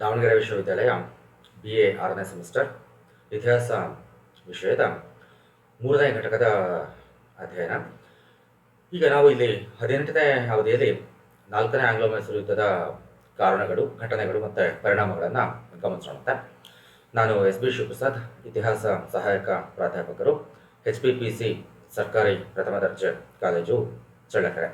ದಾವಣಗೆರೆ ವಿಶ್ವವಿದ್ಯಾಲಯ B A ಆರನೇ semester, ಇತಿಹಾಸ ವಿಷಯದ ಮೂರನೇ ಘಟಕದ ಅಧ್ಯಯನ. ಈಗ ನಾವು ಇಲ್ಲಿ ಹದಿನೆಂಟನೇ ಅವಧಿಯಲ್ಲಿ ನಾಲ್ಕನೇ ಆಂಗ್ಲೋ ಮೈಸೂರು ಯುದ್ಧದ ಕಾರಣಗಳು, ಘಟನೆಗಳು ಮತ್ತು ಪರಿಣಾಮಗಳನ್ನು ಗಮನಿಸೋಣ ನಾನು ಎಸ್ ಬಿ ಶಿವಪ್ರಸಾದ್, ಇತಿಹಾಸ ಸಹಾಯಕ ಪ್ರಾಧ್ಯಾಪಕರು ಎಚ್ ಪಿ ಪಿ ಸಿ ಸರ್ಕಾರಿ ಪ್ರಥಮ ದರ್ಜೆ ಕಾಲೇಜು ಚಳ್ಳಕೆರೆ.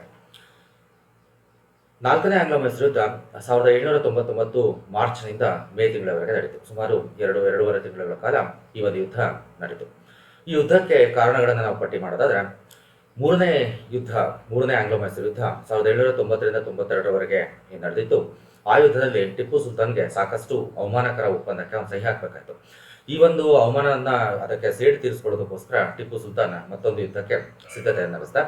ನಾಲ್ಕನೇ ಆಂಗ್ಲೋ ಮೈಸೂರು ಯುದ್ಧ ಸಾವಿರದ ಏಳ್ನೂರ ತೊಂಬತ್ತೊಂಬತ್ತು ಮಾರ್ಚ್ನಿಂದ ಮೇ ತಿಂಗಳವರೆಗೆ ನಡೆಯಿತು. ಸುಮಾರು ಎರಡು, ಎರಡೂವರೆ ತಿಂಗಳ ಕಾಲ ಈ ಒಂದು ಯುದ್ಧ ನಡೆಯಿತು. ಈ ಯುದ್ಧಕ್ಕೆ ಕಾರಣಗಳನ್ನು ನಾವು ಪಟ್ಟಿ ಮಾಡೋದಾದ್ರೆ, ಮೂರನೇ ಯುದ್ಧ, ಮೂರನೇ ಆಂಗ್ಲೋ ಮೈಸೂರು ಯುದ್ಧ ಸಾವಿರದ ಏಳ್ನೂರ ತೊಂಬತ್ತರಿಂದ ತೊಂಬತ್ತೆರಡರವರೆಗೆ ನಡೆದಿತ್ತು. ಆ ಯುದ್ಧದಲ್ಲಿ ಟಿಪ್ಪು ಸುಲ್ತಾನ್ಗೆ ಸಾಕಷ್ಟು ಅವಮಾನಕರ ಒಪ್ಪಂದಕ್ಕೆ ಅವನು ಸಹಿ ಹಾಕಬೇಕಾಯಿತು. ಈ ಒಂದು ಅವಮಾನವನ್ನ ಅದಕ್ಕೆ ಸೇಡು ತೀರಿಸಿಕೊಳ್ಳೋದಕ್ಕೋಸ್ಕರ ಟಿಪ್ಪು ಸುಲ್ತಾನ್ ಮತ್ತೊಂದು ಯುದ್ಧಕ್ಕೆ ಸಿದ್ಧತೆಯನ್ನು ನಡೆಸ್ತಾ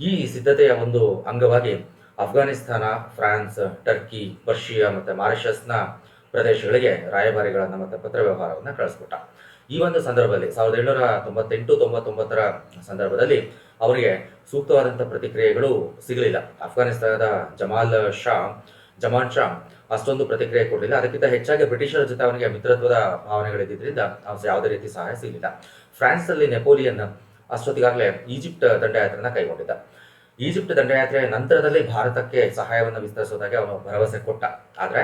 ಈ ಸಿದ್ಧತೆಯ ಒಂದು ಅಂಗವಾಗಿ ಅಫ್ಘಾನಿಸ್ತಾನ ಫ್ರಾನ್ಸ್, ಟರ್ಕಿ, ಪರ್ಷಿಯಾ ಮತ್ತು ಮಾರಿಷಸ್ನ ಪ್ರದೇಶಗಳಿಗೆ ರಾಯಭಾರಿಗಳನ್ನು ಮತ್ತು ಪತ್ರ ವ್ಯವಹಾರವನ್ನು ಕಳಿಸ್ಕೊಟ್ಟ. ಈ ಒಂದು ಸಂದರ್ಭದಲ್ಲಿ, ಸಾವಿರದ ಏಳ್ನೂರ ತೊಂಬತ್ತೆಂಟು, ತೊಂಬತ್ತೊಂಬತ್ತರ ಸಂದರ್ಭದಲ್ಲಿ ಅವರಿಗೆ ಸೂಕ್ತವಾದಂಥ ಪ್ರತಿಕ್ರಿಯೆಗಳು ಸಿಗಲಿಲ್ಲ. ಅಫ್ಘಾನಿಸ್ತಾನದ ಜಮಾಲ್ ಶಾ, ಜಮಾನ್ ಶಾ ಅಷ್ಟೊಂದು ಪ್ರತಿಕ್ರಿಯೆ ಕೊಡಲಿಲ್ಲ. ಅದಕ್ಕಿಂತ ಹೆಚ್ಚಾಗಿ ಬ್ರಿಟಿಷರ ಜೊತೆ ಅವನಿಗೆ ಮಿತ್ರತ್ವದ ಭಾವನೆಗಳಿದ್ದರಿಂದ ಅವನು ಯಾವುದೇ ರೀತಿ ಸಹಾಯ ಸಿಗಲಿಲ್ಲ. ಫ್ರಾನ್ಸ್ನಲ್ಲಿ ನೆಪೋಲಿಯನ್ ಅಷ್ಟೊತ್ತಿಗಾಗಲೇ ಈಜಿಪ್ಟ್ ದಂಡಯಾತ್ರೆನ ಕೈಗೊಂಡಿದ್ದ. ಈಜಿಪ್ಟ್ ದಂಡಯಾತ್ರೆ ನಂತರದಲ್ಲಿ ಭಾರತಕ್ಕೆ ಸಹಾಯವನ್ನು ವಿಸ್ತರಿಸೋದಾಗಿ ಅವನು ಭರವಸೆ ಕೊಟ್ಟ. ಆದರೆ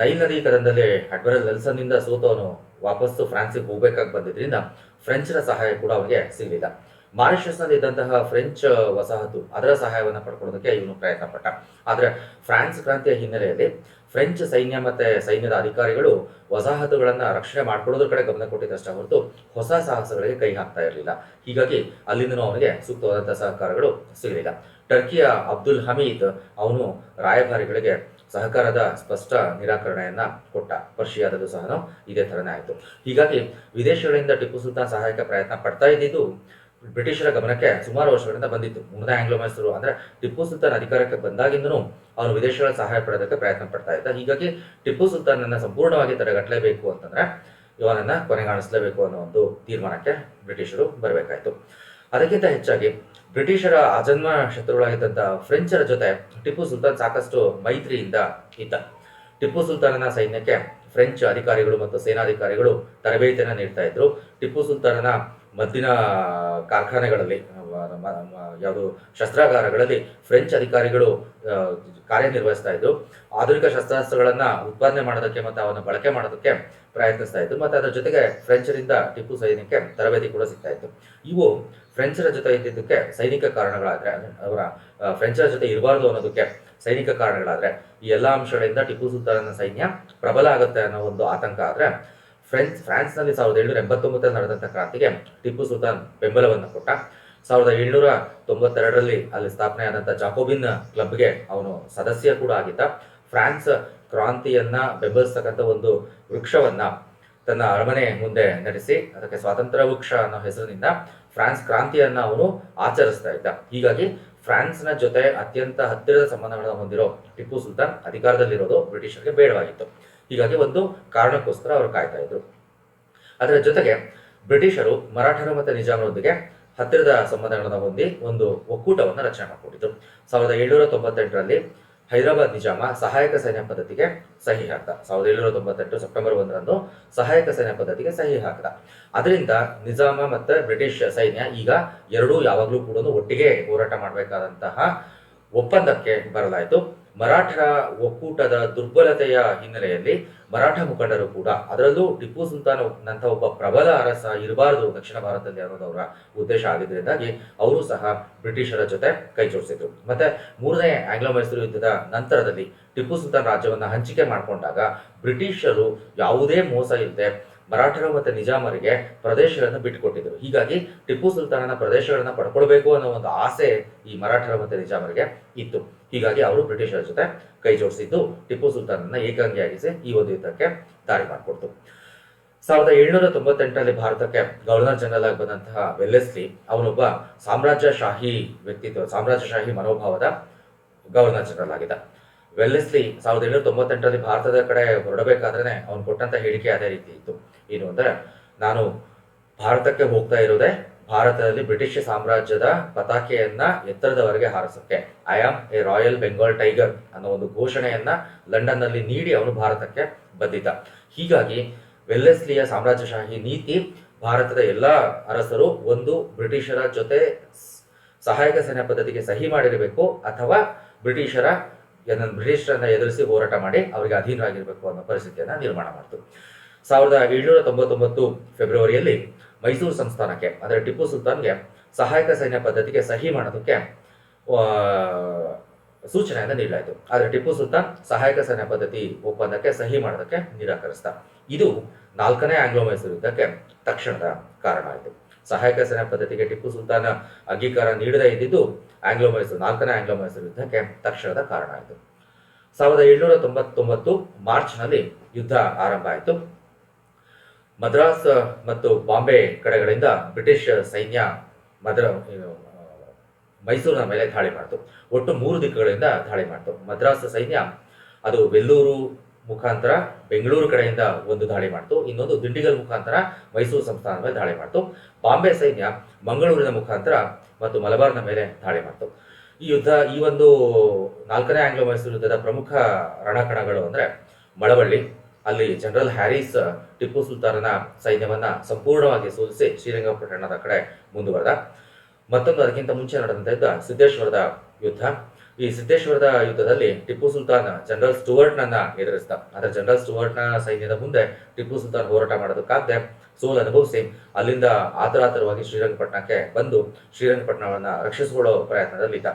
ನೈಲ್ ನದಿ ಕದಂದಲ್ಲಿ ಅಡ್ಮಿರಲ್ ನೆಲ್ಸನ್ನಿಂದ ಸೋತು ಅವನು ವಾಪಸ್ಸು ಫ್ರಾನ್ಸಿಗೆ ಹೋಗ್ಬೇಕಾಗಿ ಬಂದಿದ್ದರಿಂದ ಫ್ರೆಂಚರ ಸಹಾಯ ಕೂಡ ಅವನಿಗೆ ಸಿಗಲಿಲ್ಲ. ಮಾರಿಷಸ್ನಲ್ಲಿ ಇದ್ದಂತಹ ಫ್ರೆಂಚ್ ವಸಾಹತು ಅದರ ಸಹಾಯವನ್ನು ಪಡ್ಕೊಳ್ಳೋದಕ್ಕೆ ಇವನು ಪ್ರಯತ್ನ ಪಟ್ಟ ಆದರೆ ಫ್ರಾನ್ಸ್ ಕ್ರಾಂತಿಯ ಹಿನ್ನೆಲೆಯಲ್ಲಿ ಫ್ರೆಂಚ್ ಸೈನ್ಯ ಮತ್ತೆ ಸೈನ್ಯದ ಅಧಿಕಾರಿಗಳು ವಸಾಹತುಗಳನ್ನು ರಕ್ಷಣೆ ಮಾಡ್ಕೊಳ್ಳೋದ್ರ ಕಡೆ ಗಮನ ಕೊಟ್ಟಿದ್ದಷ್ಟೇ ಹೊರತು ಹೊಸ ಸಾಹಸಗಳಿಗೆ ಕೈ ಹಾಕ್ತಾ ಇರಲಿಲ್ಲ. ಹೀಗಾಗಿ ಅಲ್ಲಿಂದನೂ ಅವನಿಗೆ ಸೂಕ್ತವಾದಂತಹ ಸಹಕಾರಗಳು ಸಿಗಲಿಲ್ಲ. ಟರ್ಕಿಯ ಅಬ್ದುಲ್ ಹಮೀದ್ ಅವನು ರಾಯಭಾರಿಗಳಿಗೆ ಸಹಕಾರದ ಸ್ಪಷ್ಟ ನಿರಾಕರಣೆಯನ್ನ ಕೊಟ್ಟ. ಪರ್ಷಿಯಾದದ್ದು ಸಹ ಇದೇ ಥರನೇ ಆಯಿತು. ಹೀಗಾಗಿ ವಿದೇಶಗಳಿಂದ ಟಿಪ್ಪು ಸುಲ್ತಾನ್ ಸಹಾಯಕ ಪ್ರಯತ್ನ ಪಡ್ತಾ ಇದ್ದಿದ್ದು ಬ್ರಿಟಿಷರ ಗಮನಕ್ಕೆ ಸುಮಾರು ವರ್ಷಗಳಿಂದ ಬಂದಿತ್ತು. ಮುಂದೆ ಆಂಗ್ಲೋ ಮೈಸೂರು ಅಂದ್ರೆ ಟಿಪ್ಪು ಸುಲ್ತಾನ್ ಅಧಿಕಾರಕ್ಕೆ ಬಂದಾಗಿಂದನೂ ಅವನು ವಿದೇಶಗಳ ಸಹಾಯ ಪಡೆಯೋದಕ್ಕೆ ಪ್ರಯತ್ನ ಪಡ್ತಾ ಇದ್ದ. ಹೀಗಾಗಿ ಟಿಪ್ಪು ಸುಲ್ತಾನನ್ನ ಸಂಪೂರ್ಣವಾಗಿ ತಡೆಗಟ್ಟಲೇಬೇಕು ಅಂತಂದ್ರೆ ಇವನನ್ನ ಕೊನೆಗಾಣಿಸಲೇಬೇಕು ಅನ್ನೋ ಒಂದು ತೀರ್ಮಾನಕ್ಕೆ ಬ್ರಿಟಿಷರು ಬರಬೇಕಾಯಿತು. ಅದಕ್ಕಿಂತ ಹೆಚ್ಚಾಗಿ ಬ್ರಿಟಿಷರ ಅಜನ್ಮ ಶತ್ರುಗಳಾಗಿದ್ದಂಥ ಫ್ರೆಂಚರ ಜೊತೆ ಟಿಪ್ಪು ಸುಲ್ತಾನ್ ಸಾಕಷ್ಟು ಮೈತ್ರಿಯಿಂದ ಇದ್ದ. ಟಿಪ್ಪು ಸುಲ್ತಾನನ ಸೈನ್ಯಕ್ಕೆ ಫ್ರೆಂಚ್ ಅಧಿಕಾರಿಗಳು ಮತ್ತು ಸೇನಾಧಿಕಾರಿಗಳು ತರಬೇತಿಯನ್ನು ನೀಡ್ತಾ ಇದ್ರು. ಟಿಪ್ಪು ಸುಲ್ತಾನನ ಮದ್ದಿನ ಕಾರ್ಖಾನೆಗಳಲ್ಲಿ ಯಾವುದು ಶಸ್ತ್ರಾಗಾರಗಳಲ್ಲಿ ಫ್ರೆಂಚ್ ಅಧಿಕಾರಿಗಳು ಕಾರ್ಯನಿರ್ವಹಿಸ್ತಾ ಇದ್ದು, ಆಧುನಿಕ ಶಸ್ತ್ರಾಸ್ತ್ರಗಳನ್ನ ಉತ್ಪಾದನೆ ಮಾಡೋದಕ್ಕೆ ಮತ್ತು ಅವನ್ನ ಬಳಕೆ ಮಾಡೋದಕ್ಕೆ ಪ್ರಯತ್ನಿಸ್ತಾ ಇತ್ತು ಮತ್ತು ಅದರ ಜೊತೆಗೆ ಫ್ರೆಂಚರಿಂದ ಟಿಪ್ಪು ಸೈನ್ಯಕ್ಕೆ ತರಬೇತಿ ಕೂಡ ಸಿಗ್ತಾ ಇತ್ತು. ಇವು ಫ್ರೆಂಚರ ಜೊತೆ ಇದ್ದಿದ್ದಕ್ಕೆ ಸೈನಿಕ ಕಾರಣಗಳಾದ್ರೆ ಅವರ ಫ್ರೆಂಚರ ಜೊತೆ ಇರಬಾರ್ದು ಅನ್ನೋದಕ್ಕೆ ಸೈನಿಕ ಕಾರಣಗಳಾದ್ರೆ, ಈ ಎಲ್ಲ ಅಂಶಗಳಿಂದ ಟಿಪ್ಪು ಸುಲ್ತಾನನ ಸೈನ್ಯ ಪ್ರಬಲ ಆಗುತ್ತೆ ಅನ್ನೋ ಒಂದು ಆತಂಕ ಆದ್ರೆ ಫ್ರೆಂಚ್ ಫ್ರಾನ್ಸ್ನಲ್ಲಿ ಸಾವಿರದ ಏಳ್ನೂರ ಎಂಬತ್ತೊಂಬತ್ತರಲ್ಲಿ ನಡೆದಂಥ ಕ್ರಾಂತಿಗೆ ಟಿಪ್ಪು ಸುಲ್ತಾನ್ ಬೆಂಬಲವನ್ನು ಕೊಟ್ಟ. ಸಾವಿರದ ಏಳ್ನೂರ ತೊಂಬತ್ತೆರಡರಲ್ಲಿ ಅಲ್ಲಿ ಸ್ಥಾಪನೆಯಾದಂಥ ಜಾಕೋಬಿನ್ ಕ್ಲಬ್ಗೆ ಅವನು ಸದಸ್ಯ ಕೂಡ ಆಗಿದ್ದ. ಫ್ರಾನ್ಸ್ ಕ್ರಾಂತಿಯನ್ನ ಬೆಂಬಲಿಸ್ತಕ್ಕಂಥ ಒಂದು ವೃಕ್ಷವನ್ನ ತನ್ನ ಅರಮನೆ ಮುಂದೆ ನಡೆಸಿ, ಅದಕ್ಕೆ ಸ್ವಾತಂತ್ರ್ಯ ವೃಕ್ಷ ಅನ್ನೋ ಹೆಸರಿನಿಂದ ಫ್ರಾನ್ಸ್ ಕ್ರಾಂತಿಯನ್ನ ಅವನು ಆಚರಿಸ್ತಾ ಇದ್ದ. ಹೀಗಾಗಿ ಫ್ರಾನ್ಸ್ನ ಜೊತೆ ಅತ್ಯಂತ ಹತ್ತಿರದ ಸಂಬಂಧಗಳನ್ನು ಹೊಂದಿರೋ ಟಿಪ್ಪು ಸುಲ್ತಾನ್ ಅಧಿಕಾರದಲ್ಲಿರೋದು ಬ್ರಿಟಿಷರಿಗೆ ಬೇಡವಾಗಿತ್ತು. ಹೀಗಾಗಿ ಒಂದು ಕಾರಣಕ್ಕೋಸ್ಕರ ಅವರು ಕಾಯ್ತಾ ಇದ್ರು. ಅದರ ಜೊತೆಗೆ ಬ್ರಿಟಿಷರು ಮರಾಠರು ಮತ್ತು ನಿಜಾಮರೊಂದಿಗೆ ಹತ್ತಿರದ ಸಂಬಂಧಗಳನ್ನು ಹೊಂದಿ ಒಂದು ಒಕ್ಕೂಟವನ್ನು ರಚನೆ ಮಾಡಿಕೊಂಡಿದ್ರು. ಸಾವಿರದ ಏಳುನೂರ ತೊಂಬತ್ತೆಂಟರಲ್ಲಿ ಹೈದರಾಬಾದ್ ನಿಜಾಮ ಸಹಾಯಕ ಸೈನ್ಯ ಪದ್ಧತಿಗೆ ಸಹಿ ಹಾಕಿದ. ಸಾವಿರದ ಏಳುನೂರ ತೊಂಬತ್ತೆಂಟು ಸೆಪ್ಟೆಂಬರ್ ಒಂದರಂದು ಸಹಾಯಕ ಸೈನ್ಯ ಪದ್ಧತಿಗೆ ಸಹಿ ಹಾಕ್ದ. ಅದರಿಂದ ನಿಜಾಮ ಮತ್ತು ಬ್ರಿಟಿಷ್ ಸೈನ್ಯ ಈಗ ಎರಡೂ ಯಾವಾಗಲೂ ಕೂಡ ಒಟ್ಟಿಗೆ ಹೋರಾಟ ಮಾಡಬೇಕಾದಂತಹ ಒಪ್ಪಂದಕ್ಕೆ ಬರಲಾಯಿತು. ಮರಾಠರ ಒಕ್ಕೂಟದ ದುರ್ಬಲತೆಯ ಹಿನ್ನೆಲೆಯಲ್ಲಿ ಮರಾಠ ಮುಖಂಡರು ಕೂಡ, ಅದರಲ್ಲೂ ಟಿಪ್ಪು ಸುಲ್ತಾನ್ ನಂತ ಒಬ್ಬ ಪ್ರಬಲ ಅರಸ ಇರಬಾರದು ದಕ್ಷಿಣ ಭಾರತದಲ್ಲಿ ಅನ್ನೋದು ಅವರ ಉದ್ದೇಶ ಆಗಿದ್ದರಿಂದಾಗಿ ಅವರು ಸಹ ಬ್ರಿಟಿಷರ ಜೊತೆ ಕೈ ಜೋಡಿಸಿದ್ರು. ಮತ್ತೆ ಮೂರನೇ ಆಂಗ್ಲೋ ಮೈಸೂರು ಯುದ್ಧದ ನಂತರದಲ್ಲಿ ಟಿಪ್ಪು ಸುಲ್ತಾನ್ ರಾಜ್ಯವನ್ನು ಹಂಚಿಕೆ ಮಾಡಿಕೊಂಡಾಗ ಬ್ರಿಟಿಷರು ಯಾವುದೇ ಮೋಸ ಇಲ್ಲದೆ ಮರಾಠರು ಮತ್ತು ನಿಜಾಮರಿಗೆ ಪ್ರದೇಶಗಳನ್ನು ಬಿಟ್ಟುಕೊಟ್ಟಿದ್ರು ಹೀಗಾಗಿ ಟಿಪ್ಪು ಸುಲ್ತಾನನ ಪ್ರದೇಶಗಳನ್ನು ಪಡ್ಕೊಳ್ಬೇಕು ಅನ್ನೋ ಒಂದು ಆಸೆ ಈ ಮರಾಠರ ಮತ್ತು ನಿಜಾಮರಿಗೆ ಇತ್ತು. ಹೀಗಾಗಿ ಅವರು ಬ್ರಿಟಿಷರ ಜೊತೆ ಕೈ ಜೋಡಿಸಿದ್ದು ಟಿಪ್ಪು ಸುಲ್ತಾನನ್ನ ಏಕಾಂಗಿಯಾಗಿಸಿ ಈ ಒಂದು ಯುದ್ಧಕ್ಕೆ ದಾರಿ ಮಾಡಿಕೊಡ್ತು. ಸಾವಿರದ ಏಳ್ನೂರ ತೊಂಬತ್ತೆಂಟರಲ್ಲಿ ಭಾರತಕ್ಕೆ ಗವರ್ನರ್ ಜನರಲ್ ಆಗಿ ಬಂದಂತಹ ವೆಲ್ಲೆಸ್ಲಿ ಅವನೊಬ್ಬ ಸಾಮ್ರಾಜ್ಯಶಾಹಿ ವ್ಯಕ್ತಿತ್ವ, ಸಾಮ್ರಾಜ್ಯಶಾಹಿ ಮನೋಭಾವದ ಗವರ್ನರ್ ಜನರಲ್ ಆಗಿದ್ದ. ವೆಲ್ಲೆಸ್ಲಿ ಸಾವಿರದ ಏಳ್ನೂರ ತೊಂಬತ್ತೆಂಟರಲ್ಲಿ ಭಾರತದ ಕಡೆ ಹೊರಡಬೇಕಾದ್ರೆ ಅವನು ಕೊಟ್ಟಂತ ಹೇಳಿಕೆ ಅದೇ ರೀತಿ ಇತ್ತು. ಏನು ಅಂದರೆ ನಾನು ಭಾರತಕ್ಕೆ ಹೋಗ್ತಾ ಇರೋದೆ ಭಾರತದಲ್ಲಿ ಬ್ರಿಟಿಷ್ ಸಾಮ್ರಾಜ್ಯದ ಪತಾಕೆಯನ್ನ ಎತ್ತರದವರೆಗೆ ಹಾರಿಸೋಕೆ I am a royal Bengal tiger ಅನ್ನೋ ಒಂದು ಘೋಷಣೆಯನ್ನ ಲಂಡನ್ನಲ್ಲಿ ನೀಡಿ ಅವನು ಭಾರತಕ್ಕೆ ಬಂದಿದ್ದ. ಹೀಗಾಗಿ ವೆಲ್ಲೆಸ್ಲಿಯ ಸಾಮ್ರಾಜ್ಯಶಾಹಿ ನೀತಿ ಭಾರತದ ಎಲ್ಲ ಅರಸರು ಒಂದು ಬ್ರಿಟಿಷರ ಜೊತೆ ಸಹಾಯಕ ಸೇನೆ ಪದ್ಧತಿಗೆ ಸಹಿ ಮಾಡಿರಬೇಕು ಅಥವಾ ಬ್ರಿಟಿಷರ ಬ್ರಿಟಿಷರನ್ನ ಎದುರಿಸಿ ಹೋರಾಟ ಮಾಡಿ ಅವರಿಗೆ ಅಧೀನರಾಗಿರಬೇಕು ಅನ್ನೋ ಪರಿಸ್ಥಿತಿಯನ್ನ ನಿರ್ಮಾಣ ಮಾಡಿತು. ಸಾವಿರದ ಏಳುನೂರ ತೊಂಬತ್ತೊಂಬತ್ತು ಫೆಬ್ರವರಿಯಲ್ಲಿ ಮೈಸೂರು ಸಂಸ್ಥಾನಕ್ಕೆ, ಅಂದರೆ ಟಿಪ್ಪು ಸುಲ್ತಾನ್ಗೆ ಸಹಾಯಕ ಸೈನ್ಯ ಪದ್ಧತಿಗೆ ಸಹಿ ಮಾಡೋದಕ್ಕೆ ಸೂಚನೆಯನ್ನು ನೀಡಲಾಯಿತು. ಆದರೆ ಟಿಪ್ಪು ಸುಲ್ತಾನ್ ಸಹಾಯಕ ಸೈನ್ಯ ಪದ್ಧತಿ ಒಪ್ಪಂದಕ್ಕೆ ಸಹಿ ಮಾಡೋದಕ್ಕೆ ನಿರಾಕರಿಸಿದ. ಇದು ನಾಲ್ಕನೇ ಆಂಗ್ಲೋ ಮೈಸೂರು ಯುದ್ಧಕ್ಕೆ ತಕ್ಷಣದ ಕಾರಣ ಆಯಿತು. ಸಹಾಯಕ ಸೇನಾ ಪದ್ಧತಿಗೆ ಟಿಪ್ಪು ಸುಲ್ತಾನ ಅಂಗೀಕಾರ ನೀಡದೇ ಇದ್ದಿದ್ದು ಆಂಗ್ಲೋ ಮೈಸೂರು ನಾಲ್ಕನೇ ಆಂಗ್ಲೋ ಮೈಸೂರು ಯುದ್ಧಕ್ಕೆ ತಕ್ಷಣದ ಕಾರಣ ಆಯಿತು. ಸಾವಿರದ ಏಳ್ನೂರ ತೊಂಬತ್ತೊಂಬತ್ತು ಮಾರ್ಚ್ನಲ್ಲಿ ಯುದ್ಧ ಆರಂಭ ಆಯಿತು. ಮದ್ರಾಸ್ ಮತ್ತು ಬಾಂಬೆ ಕಡೆಗಳಿಂದ ಬ್ರಿಟಿಷ್ ಸೈನ್ಯ ಮದ್ರ ಮೈಸೂರಿನ ಮೇಲೆ ದಾಳಿ ಮಾಡಿತು. ಒಟ್ಟು ಮೂರು ದಿಕ್ಕುಗಳಿಂದ ದಾಳಿ ಮಾಡಿತು. ಮದ್ರಾಸ್ ಸೈನ್ಯ, ಅದು ವೆಲ್ಲೂರು ಮುಖಾಂತರ ಬೆಂಗಳೂರು ಕಡೆಯಿಂದ ಒಂದು ದಾಳಿ ಮಾಡಿತು. ಇನ್ನೊಂದು ದಿಂಡಿಗಲ್ ಮುಖಾಂತರ ಮೈಸೂರು ಸಂಸ್ಥಾನದ ಮೇಲೆ ದಾಳಿ ಮಾಡಿತು. ಬಾಂಬೆ ಸೈನ್ಯ ಮಂಗಳೂರಿನ ಮುಖಾಂತರ ಮತ್ತು ಮಲಬಾರ್ನ ಮೇಲೆ ದಾಳಿ ಮಾಡಿತು. ಈ ಯುದ್ಧ, ಈ ಒಂದು ನಾಲ್ಕನೇ ಆಂಗ್ಲೋ ಮೈಸೂರು ಯುದ್ಧದ ಪ್ರಮುಖ ರಣಕಣಗಳು ಅಂದರೆ ಮಳವಳ್ಳಿ ಅಲ್ಲಿ ಜನರಲ್ ಹ್ಯಾರಿಸ್, ಟಿಪ್ಪು ಸುಲ್ತಾನನ ಸೈನ್ಯವನ್ನ ಸಂಪೂರ್ಣವಾಗಿ ಸೋಲಿಸಿ ಶ್ರೀರಂಗಪಟ್ಟಣದ ಕಡೆ ಮುಂದುವರೆದ. ಮತ್ತೊಂದು ಅದಕ್ಕಿಂತ ಮುಂಚೆ ನಡೆದಂತ ಯುದ್ಧ ಸಿದ್ದೇಶ್ವರದ ಯುದ್ಧ. ಈ ಸಿದ್ದೇಶ್ವರದ ಯುದ್ಧದಲ್ಲಿ ಟಿಪ್ಪು ಸುಲ್ತಾನ್ ಜನರಲ್ ಸ್ಟುವರ್ಟ್ನನ್ನ ಎದುರಿಸಿದ. ಅಂದ್ರೆ ಜನರಲ್ ಸ್ಟುವರ್ಟ್ನ ಸೈನ್ಯದ ಮುಂದೆ ಟಿಪ್ಪು ಸುಲ್ತಾನ್ ಹೋರಾಟ ಮಾಡೋದಕ್ಕಾಗದೆ ಸೋಲು ಅನುಭವಿಸಿ ಅಲ್ಲಿಂದ ಆತರಾತರವಾಗಿ ಶ್ರೀರಂಗಪಟ್ಟಣಕ್ಕೆ ಬಂದು ಶ್ರೀರಂಗಪಟ್ಟಣವನ್ನ ರಕ್ಷಿಸಿಕೊಳ್ಳೋ ಪ್ರಯತ್ನದಲ್ಲಿದ್ದ.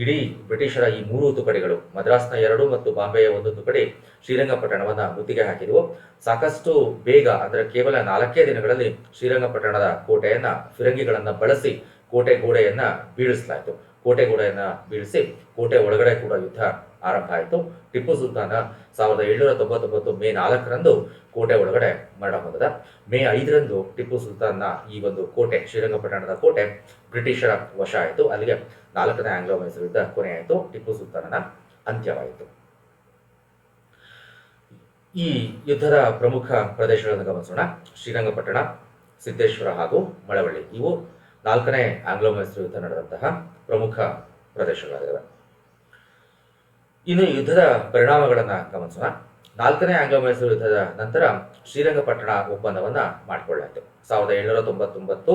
ಇಡೀ ಬ್ರಿಟಿಷರ ಈ ಮೂರು ತುಕಡಿಗಳು ಮದ್ರಾಸ್ನ ಎರಡು ಮತ್ತು ಬಾಂಬೆಯ ಒಂದು ತುಕಡಿ ಶ್ರೀರಂಗಪಟ್ಟಣವನ್ನು ಮುತ್ತಿಗೆ ಹಾಕಿದವು. ಸಾಕಷ್ಟು ಬೇಗ, ಅಂದರೆ ಕೇವಲ ನಾಲ್ಕೇ ದಿನಗಳಲ್ಲಿ ಶ್ರೀರಂಗಪಟ್ಟಣದ ಕೋಟೆಯನ್ನು, ಫಿರಂಗಿಗಳನ್ನು ಬಳಸಿ ಕೋಟೆ ಗೋಡೆಯನ್ನು ಬೀಳಿಸಲಾಯಿತು. ಕೋಟೆ ಗೋಡೆಯನ್ನು ಬೀಳಿಸಿ ಕೋಟೆ ಒಳಗಡೆ ಕೂಡ ಯುದ್ಧ ಆರಂಭ ಆಯಿತು. ಟಿಪ್ಪು ಸುಲ್ತಾನ ಸಾವಿರದ ಏಳ್ನೂರ ತೊಂಬತ್ತೊಂಬತ್ತು ಮೇ ನಾಲ್ಕರಂದು ಕೋಟೆ ಒಳಗಡೆ ಮರಣ ಹೊಂದದ. ಮೇ ಐದರಂದು ಟಿಪ್ಪು ಸುಲ್ತಾನ್ನ ಈ ಒಂದು ಕೋಟೆ, ಶ್ರೀರಂಗಪಟ್ಟಣದ ಕೋಟೆ ಬ್ರಿಟಿಷರ ವಶ ಆಯಿತು. ಅಲ್ಲಿಗೆ ನಾಲ್ಕನೇ ಆಂಗ್ಲೋ ಮೈಸೂರು ಯುದ್ಧ ಕೊನೆಯಾಯಿತು ಟಿಪ್ಪು ಸುಲ್ತಾನನ ಅಂತ್ಯವಾಯಿತು. ಈ ಯುದ್ಧದ ಪ್ರಮುಖ ಪ್ರದೇಶಗಳನ್ನು ಗಮನಿಸೋಣ. ಶ್ರೀರಂಗಪಟ್ಟಣ, ಸಿದ್ದೇಶ್ವರ ಹಾಗೂ ಮಳವಳ್ಳಿ. ಇವು ನಾಲ್ಕನೇ ಆಂಗ್ಲೋ ಮೈಸೂರು ಯುದ್ಧ ನಡೆದಂತಹ ಪ್ರಮುಖ ಪ್ರದೇಶಗಳಾಗಿವೆ. ಇನ್ನು ಯುದ್ಧದ ಪರಿಣಾಮಗಳನ್ನು ಗಮನಿಸೋಣ. ನಾಲ್ಕನೇ ಆಂಗ್ಲೋ ಮೈಸೂರು ಯುದ್ಧದ ನಂತರ ಶ್ರೀರಂಗಪಟ್ಟಣ ಒಪ್ಪಂದವನ್ನು ಮಾಡಿಕೊಳ್ಳಾಯಿತು. ಸಾವಿರದ ಏಳುನೂರ ತೊಂಬತ್ತೊಂಬತ್ತು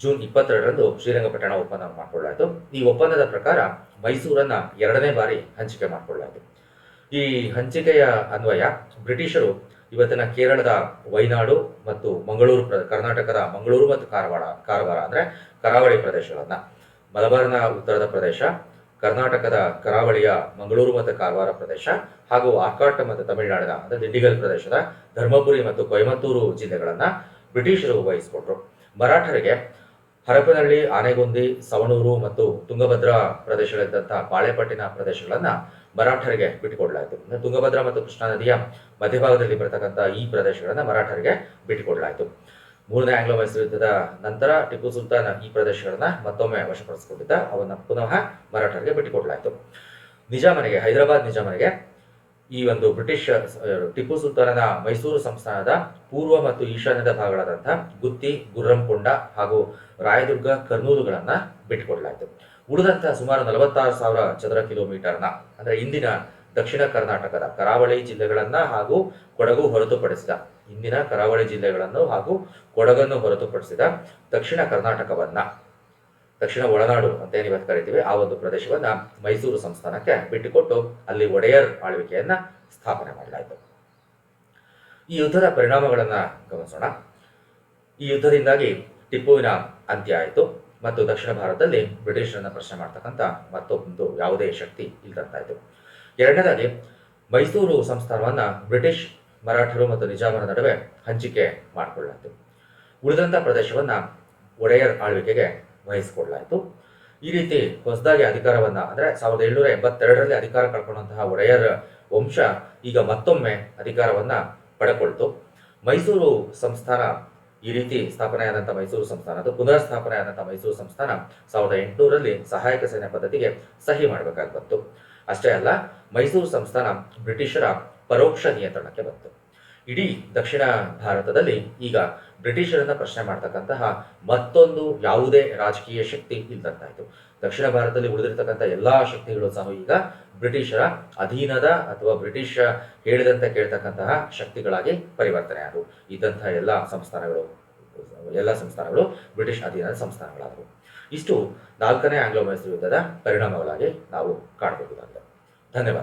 ಜೂನ್ ಇಪ್ಪತ್ತೆರಡರಂದು ಶ್ರೀರಂಗಪಟ್ಟಣ ಒಪ್ಪಂದ ಮಾಡಿಕೊಳ್ಳಾಯಿತು. ಈ ಒಪ್ಪಂದದ ಪ್ರಕಾರ ಮೈಸೂರನ್ನ ಎರಡನೇ ಬಾರಿ ಹಂಚಿಕೆ ಮಾಡಿಕೊಳ್ಳಾಯಿತು. ಈ ಹಂಚಿಕೆಯ ಅನ್ವಯ ಬ್ರಿಟಿಷರು ಇವತ್ತಿನ ಕೇರಳದ ವೈನಾಡು ಮತ್ತು ಮಂಗಳೂರು ಕರ್ನಾಟಕದ ಮಂಗಳೂರು ಮತ್ತು ಕಾರವಾರ ಕಾರವಾರ ಅಂದ್ರೆ ಕರಾವಳಿ ಪ್ರದೇಶಗಳನ್ನ. ಮಲಬಾರ್ನ ಉತ್ತರದ ಪ್ರದೇಶ ಕರ್ನಾಟಕದ ಕರಾವಳಿಯ ಮಂಗಳೂರು ಮತ್ತು ಕಾರವಾರ ಪ್ರದೇಶ ಹಾಗೂ ಆರ್ಕಾಟ್ ಮತ್ತು ತಮಿಳುನಾಡಿನ ಅಂದ್ರೆ ದಿಂಡಿಗಲ್ ಪ್ರದೇಶದ ಧರ್ಮಪುರಿ ಮತ್ತು ಕೊಯಮತ್ತೂರು ಜಿಲ್ಲೆಗಳನ್ನು ಬ್ರಿಟಿಷರು ವಹಿಸಿಕೊಟ್ರು ಮರಾಠರಿಗೆ ಹರಪನಹಳ್ಳಿ, ಆನೆಗೊಂದಿ, ಸವಣೂರು ಮತ್ತು ತುಂಗಭದ್ರಾ ಪ್ರದೇಶಗಳಿದ್ದಂತಹ ಪಾಳೆಪಟ್ಟಿನ ಪ್ರದೇಶಗಳನ್ನು ಮರಾಠರಿಗೆ ಬಿಟ್ಟುಕೊಡಲಾಯಿತು. ಅಂದ್ರೆ ತುಂಗಭದ್ರಾ ಮತ್ತು ಕೃಷ್ಣಾ ನದಿಯ ಮಧ್ಯಭಾಗದಲ್ಲಿ ಬರತಕ್ಕಂಥ ಈ ಪ್ರದೇಶಗಳನ್ನು ಮರಾಠರಿಗೆ ಬಿಟ್ಟುಕೊಡಲಾಯಿತು. ಮೂರನೇ ಆಂಗ್ಲೋ ಮೈಸೂರು ಯುದ್ಧದ ನಂತರ ಟಿಪ್ಪು ಸುಲ್ತಾನ್ ಈ ಪ್ರದೇಶಗಳನ್ನ ಮತ್ತೊಮ್ಮೆ ವಶಪಡಿಸಿಕೊಂಡಿದ್ದ, ಅವನ್ನ ಪುನಃ ಮರಾಠರಿಗೆ ಬಿಟ್ಟುಕೊಡಲಾಯಿತು. ನಿಜಾಮನಿಗೆ ಹೈದರಾಬಾದ್ ನಿಜಾಮನಿಗೆ ಈ ಒಂದು ಬ್ರಿಟಿಷ್ ಟಿಪ್ಪು ಸುಲ್ತಾನನ ಮೈಸೂರು ಸಂಸ್ಥಾನದ ಪೂರ್ವ ಮತ್ತು ಈಶಾನ್ಯದ ಭಾಗಗಳಾದಂತಹ ಗುತ್ತಿ, ಗುರ್ರಂಕೊಂಡ ಹಾಗೂ ರಾಯದುರ್ಗ, ಕರ್ನೂಲುಗಳನ್ನ ಬಿಟ್ಟುಕೊಡಲಾಯಿತು. ಉಳಿದಂತಹ ಸುಮಾರು ನಲವತ್ತಾರು ಸಾವಿರ ಚದರ ಕಿಲೋಮೀಟರ್ನ, ಅಂದ್ರೆ ಇಂದಿನ ದಕ್ಷಿಣ ಕರ್ನಾಟಕದ ಕರಾವಳಿ ಜಿಲ್ಲೆಗಳನ್ನ ಹಾಗೂ ಕೊಡಗು ಹೊರತುಪಡಿಸಿದ ಇಂದಿನ ಕರಾವಳಿ ಜಿಲ್ಲೆಗಳನ್ನು ಹಾಗೂ ಕೊಡಗನ್ನು ಹೊರತುಪಡಿಸಿದ ದಕ್ಷಿಣ ಕರ್ನಾಟಕವನ್ನ, ದಕ್ಷಿಣ ಒಳನಾಡು ಅಂತ ಇವತ್ತು ಕರಿತೀವಿ, ಆ ಒಂದು ಪ್ರದೇಶವನ್ನ ಮೈಸೂರು ಸಂಸ್ಥಾನಕ್ಕೆ ಬಿಟ್ಟುಕೊಟ್ಟು ಅಲ್ಲಿ ಒಡೆಯರ್ ಆಳ್ವಿಕೆಯನ್ನ ಸ್ಥಾಪನೆ ಮಾಡಲಾಯಿತು. ಈ ಯುದ್ಧದ ಪರಿಣಾಮಗಳನ್ನ ಗಮನಿಸೋಣ. ಈ ಯುದ್ಧದಿಂದಾಗಿ ಟಿಪ್ಪುವಿನ ಅಂತ್ಯ ಆಯಿತು ಮತ್ತು ದಕ್ಷಿಣ ಭಾರತದಲ್ಲಿ ಬ್ರಿಟಿಷರನ್ನ ಪ್ರಶ್ನೆ ಮಾಡ್ತಕ್ಕಂಥ ಮತ್ತೊಂದು ಯಾವುದೇ ಶಕ್ತಿ ಇಲ್ಲದಂತಾಯಿತು ಎರಡನೇದಾಗಿ ಮೈಸೂರು ಸಂಸ್ಥಾನವನ್ನ ಬ್ರಿಟಿಷ್ ಮರಾಠರು ಮತ್ತು ನಿಜಾಮರ ನಡುವೆ ಹಂಚಿಕೆ ಮಾಡಿಕೊಳ್ಳಲಾಯಿತು. ಉಳಿದಂಥ ಪ್ರದೇಶವನ್ನ ಒಡೆಯರ್ ಆಳ್ವಿಕೆಗೆ ವಹಿಸಿಕೊಡಲಾಯಿತು ಈ ರೀತಿ ಹೊಸದಾಗಿ ಅಧಿಕಾರವನ್ನ ಅಂದ್ರೆ ಸಾವಿರದ ಏಳ್ನೂರ ಎಂಬತ್ತೆರಡರಲ್ಲಿ ಅಧಿಕಾರ ಕಳ್ಕೊಂಡಂತಹ ಒಡೆಯರ್ ವಂಶ ಈಗ ಮತ್ತೊಮ್ಮೆ ಅಧಿಕಾರವನ್ನ ಪಡೆಕೊಳ್ತು. ಮೈಸೂರು ಸಂಸ್ಥಾನ ಈ ರೀತಿ ಸ್ಥಾಪನೆಯಾದಂಥ ಮೈಸೂರು ಸಂಸ್ಥಾನ ಅದು ಪುನರ್ ಸ್ಥಾಪನೆಯಾದಂಥ ಮೈಸೂರು ಸಂಸ್ಥಾನ ಸಾವಿರದ ಎಂಟುನೂರಲ್ಲಿ ಸಹಾಯಕ ಸೇನೆ ಪದ್ಧತಿಗೆ ಸಹಿ ಮಾಡಬೇಕಾಗಿ ಬಂತು. ಅಷ್ಟೇ ಅಲ್ಲ, ಮೈಸೂರು ಸಂಸ್ಥಾನ ಬ್ರಿಟಿಷರ ಪರೋಕ್ಷ ನಿಯಂತ್ರಣಕ್ಕೆ ಬಂತು. ಇಡೀ ದಕ್ಷಿಣ ಭಾರತದಲ್ಲಿ ಈಗ ಬ್ರಿಟಿಷರನ್ನ ಪ್ರಶ್ನೆ ಮಾಡ್ತಕ್ಕಂತಹ ಮತ್ತೊಂದು ಯಾವುದೇ ರಾಜಕೀಯ ಶಕ್ತಿ ಇಲ್ದಂತಾಯಿತು. ದಕ್ಷಿಣ ಭಾರತದಲ್ಲಿ ಉಳಿದಿರ್ತಕ್ಕಂಥ ಎಲ್ಲಾ ಶಕ್ತಿಗಳು ಸಹ ಈಗ ಬ್ರಿಟಿಷರ ಅಧೀನದ ಅಥವಾ ಬ್ರಿಟಿಷ್ ಹೇಳಿದಂತೆ ಕೇಳ್ತಕ್ಕಂತಹ ಶಕ್ತಿಗಳಾಗಿ ಪರಿವರ್ತನೆ ಆದವು. ಇದ್ದಂತಹ ಎಲ್ಲ ಸಂಸ್ಥಾನಗಳು ಎಲ್ಲ ಸಂಸ್ಥಾನಗಳು ಬ್ರಿಟಿಷ್ ಅಧೀನದ ಸಂಸ್ಥಾನಗಳಾದವು. ಇಷ್ಟು ನಾಲ್ಕನೇ ಆಂಗ್ಲೋ ಮೈಸೂರು ಯುದ್ಧದ ಪರಿಣಾಮಗಳಾಗಿ ನಾವು ಕಾಣಬಹುದಾಗಿದೆ. ಧನ್ಯವಾದ.